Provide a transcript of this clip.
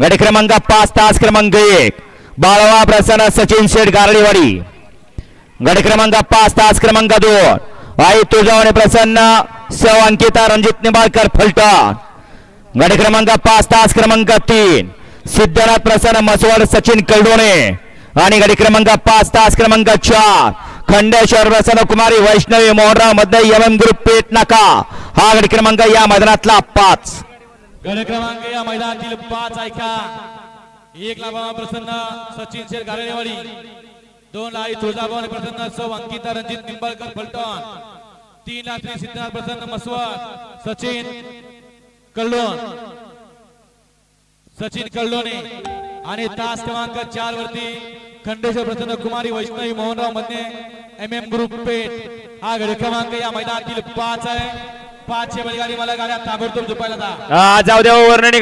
गट क्रमांक पाच तास क्रमांक एक. बाळवा प्रसन्न सचिन शेठ गारडीवाडी. गट क्रमांक पाच तास क्रमांक दोन. आई तुळजावणे प्रसन्न सेव अंकिता रणजित निंबाळकर फलटण. गट क्रमांक पाच तास क्रमांक तीन. सिद्धनाथ प्रसन्न मसवड सचिन कलडोणे आणि गट क्रमांक पाच तास क्रमांक चार. खंडेश्वर प्रसन्न कुमारी वैष्णवी मोहनरावमध्ये एम एम ग्रुप पेट नाका. हा गडी क्रमांक या मैदानातला पाच. गड क्रमांक या मैदानातील पाच ऐका एक लाभा प्रसन्न सचिन शेर गारेवाडी दोन लाई तुळजाभवन प्रसन्न सौ अंकिता रणजित निंबाळकर फलटण. तीन ला श्री सिद्धनाथ प्रसन्न मस्व सचिन कल्लोन. सचिन कल्लोने. आणि तास क्रमांक चार वरती खंडेश्वर प्रसन्न कुमारी वैष्णवी मोहनरावमध्ये एम एम ग्रुप पेठ. हा गड क्रमांक या मैदानातील पाच आहे. पाचशे बैलगाडी मला गाड्या ताबडतोब झोपायला जा जाऊ द्या वर्णनी